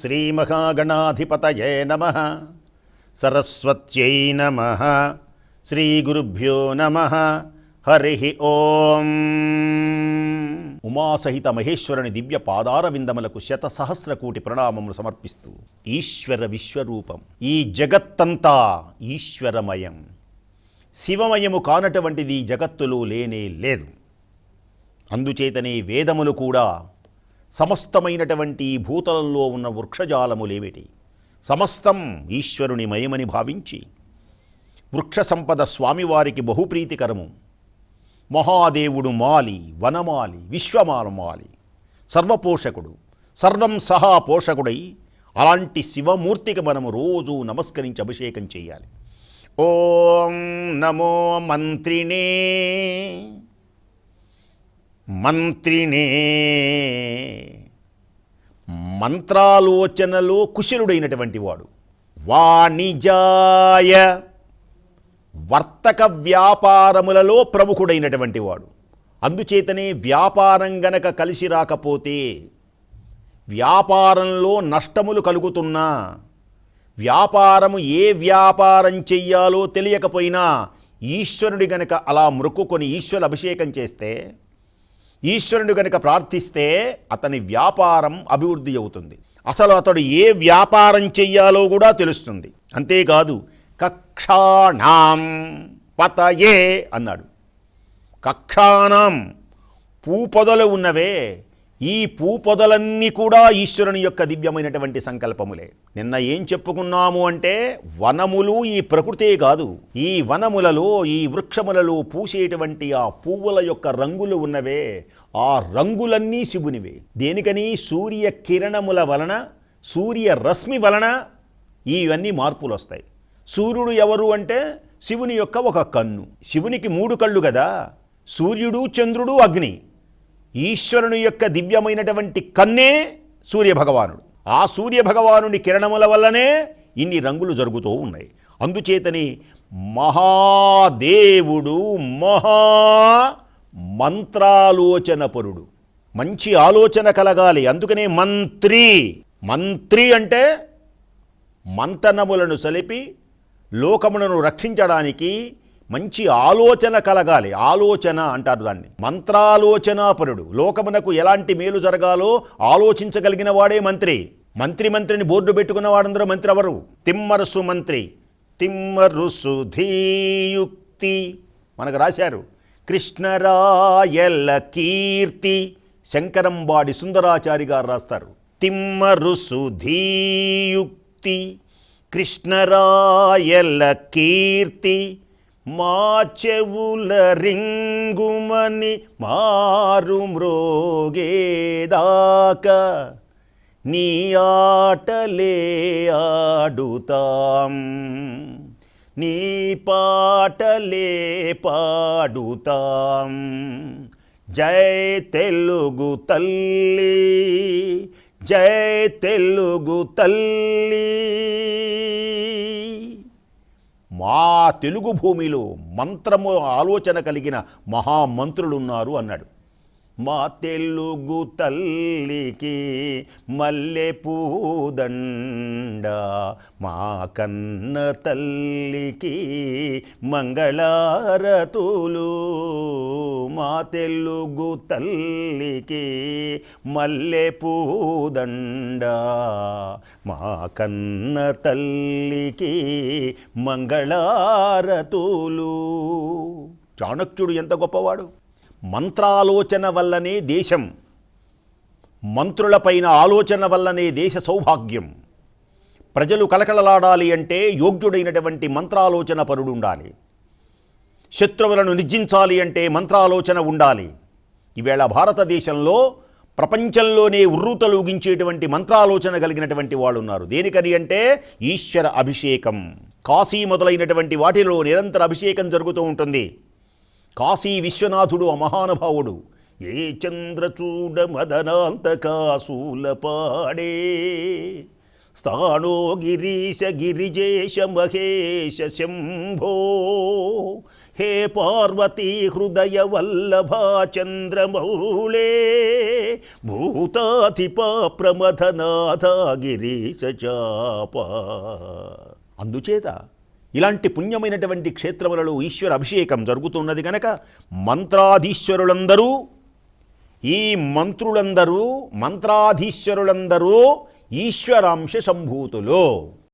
శ్రీమహాగణాధిపతయే నమ. సరస్వత్యై నమ. శ్రీగురుభ్యో నమ. హరి ఓం. ఉమాసహిత మహేశ్వరుని దివ్య పాదార శతసహస్ర కోటి ప్రణామములు సమర్పిస్తూ ఈశ్వర విశ్వరూపం ఈ జగత్తంతా ఈశ్వరమయం. శివమయము కానటువంటిది జగత్తులో లేనే లేదు. అందుచేతనే వేదములు కూడా సమస్తమైనటువంటి భూతలంలో ఉన్న వృక్షజాలములేమిటి సమస్తం ఈశ్వరుని మయమని భావించి వృక్ష సంపద స్వామివారికి బహుప్రీతికరము. మహాదేవుడు మాలి వనమాలి విశ్వమాలమాలి సర్వపోషకుడు సర్వం సహా పోషకుడై అలాంటి శివమూర్తికి మనము రోజు నమస్కరించి అభిషేకం చేయాలి. ఓం నమో మంత్రినే మంత్రినే. మంత్రాలోచనలో కుశలుడైనటువంటి వాడు. వాణిజాయ వర్తక వ్యాపారములలో ప్రముఖుడైనటువంటి వాడు. అందుచేతనే వ్యాపారం గనక కలిసి రాకపోతే వ్యాపారంలో నష్టములు కలుగుతున్నా వ్యాపారము ఏ వ్యాపారం చెయ్యాలో తెలియకపోయినా ఈశ్వరుడి గనక అలా మృక్కుకొని ఈశ్వరు అభిషేకం చేస్తే ఈశ్వరుడు కనుక ప్రార్థిస్తే అతని వ్యాపారం అభివృద్ధి అవుతుంది. అసలు అతడు ఏ వ్యాపారం చెయ్యాలో కూడా తెలుస్తుంది. అంతేకాదు కక్షాణం పతయే అన్నాడు. కక్షాణం పూపొదలు ఉన్నవే ఈ పూపొదలన్నీ కూడా ఈశ్వరుని యొక్క దివ్యమైనటువంటి సంకల్పములే. నిన్న ఏం చెప్పుకున్నాము అంటే వనములు ఈ ప్రకృతే కాదు. ఈ వనములలో ఈ వృక్షములలో పూసేటువంటి ఆ పువ్వుల యొక్క రంగులు ఉన్నవే. ఆ రంగులన్నీ శివునివే. దేనికని? సూర్య కిరణముల వలన సూర్య రశ్మి వలన ఇవన్నీ మార్పులు వస్తాయి సూర్యుడు ఎవరు అంటే? శివుని యొక్క ఒక కన్ను. శివునికి మూడు కళ్ళు కదా సూర్యుడు చంద్రుడు అగ్ని. ఈశ్వరుని యొక్క దివ్యమైనటువంటి కన్నే సూర్యభగవానుడు. ఆ సూర్యభగవానుని కిరణముల వల్లనే ఇన్ని రంగులు జరుగుతూ ఉన్నాయి. అందుచేతని మహాదేవుడు మహా మంత్రాలోచనపరుడు. మంచి ఆలోచన కలగాలి. అందుకనే మంత్రి. మంత్రి అంటే మంతనములను సలిపి లోకములను రక్షించడానికి మంచి ఆలోచన కలగాలి. ఆలోచన అంటారు దాన్ని. మంత్రాలోచనాపరుడు. లోకమునకు ఎలాంటి మేలు జరగాలో ఆలోచించగలిగిన వాడే మంత్రి. మంత్రి మంత్రిని బోర్డు పెట్టుకున్న వాడందరూ మంత్రి ఎవరు? తిమ్మరసు మంత్రి. తిమ్మరుసు ధీయుక్తి. మనకు రాశారు. కృష్ణరాయల కీర్తి. శంకరంబాడి సుందరాచారి గారు రాస్తారు. తిమ్మరుసు ధీయుక్తి. కృష్ణరాయల కీర్తి. మా చెవుల రింగుమని మారు మ్రోగేదాకా నీ ఆటలే ఆడుతాం నీ పాటలే పాడుతాం. జై తెలుగు తల్లి జై తెలుగు తల్లి. మా తెలుగు భూమిలో మంత్రము ఆలోచన కలిగిన మహామంత్రులున్నారు అన్నాడు. మా తెలుగు తల్లికి మల్లె పూదండ. మా కన్న తల్లికి మంగళారతులు. మా తెలుగు తల్లికి మల్లె పూదండ. మా కన్న తల్లికి మంగళారతులు. చాణక్యుడు ఎంత గొప్పవాడు? మంత్రాలోచన వల్లనే దేశం మంత్రులపైన ఆలోచన వల్లనే దేశ సౌభాగ్యం. ప్రజలు కలకలలాడాలి అంటే యోగ్యుడైనటువంటి మంత్రాలోచన పరుడు ఉండాలి శత్రువులను నిర్జించాలి అంటే మంత్రాలోచన ఉండాలి. ఈవేళ భారతదేశంలో ప్రపంచంలోనే ఉర్రూతలూగించేటువంటి మంత్రాలోచన కలిగినటువంటి వాళ్ళు ఉన్నారు దేనికని అంటే ఈశ్వర అభిషేకం. కాశీ మొదలైనటువంటి వాటిలో నిరంతర అభిషేకం జరుగుతూ ఉంటుంది. కాశీ విశ్వనాథుడు ఆ మహానుభావుడు ఏ చంద్రచూడ మదనాంతకాసూల పాడే స్థానో గిరీశ గిరిజేశ మహేశ శంభో హే పార్వతీ హృదయ వల్లభా చంద్రమౌళే భూతాధిప ప్రమథనాథ గిరీశ చాప. అందుచేత ఇలాంటి పుణ్యమైనటువంటి క్షేత్రములలో ఈశ్వర అభిషేకం జరుగుతున్నది గనక మంత్రాధీశ్వరులందరూ ఈ మంత్రులందరూ మంత్రాధీశ్వరులందరూ ఈశ్వరాంశ సంభూతులు.